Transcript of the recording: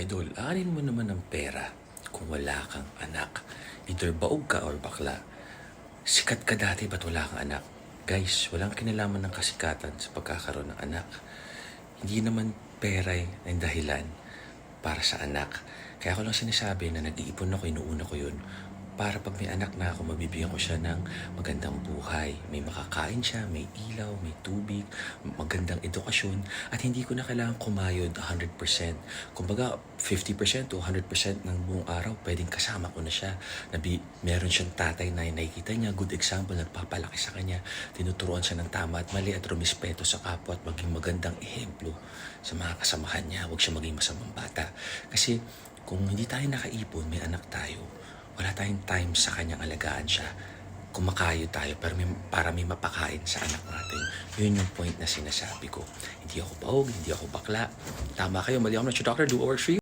Idol, aanin mo naman ng pera kung wala kang anak. Either baog ka or bakla. Sikat ka dati, ba't wala kang anak? Guys, walang kinalaman ng kasikatan sa pagkakaroon ng anak. Hindi naman pera ang dahilan para sa anak. Kaya ako lang sinasabi na nag-iipon ako, inuuna ko yun para pag may anak na ako, mabibigyan ko siya ng magandang buhay. May makakain siya, may ilaw, may tubig, magandang edukasyon, at hindi ko na kailangan kumayod 100%. Kumbaga, 50% to 100% ng buong araw, pwedeng kasama ko na siya. Nabi, meron siyang tatay na nakikita niya, good example, nagpapalaki sa kanya, tinuturuan siya ng tama at mali at rumispeto sa kapwa at maging magandang ehemplo sa mga kasamahan niya. Huwag siya maging masamang bata. Kasi kung hindi tayo nakaipon, may anak tayo, wala tayong time sa kanyang alagaan siya. Kumakayo tayo para may, para may mapakain sa anak natin. Yun yung point na sinasabi ko. Hindi ako paog, hindi ako bakla. Tama kayo, mali ako na doctor, do works for you.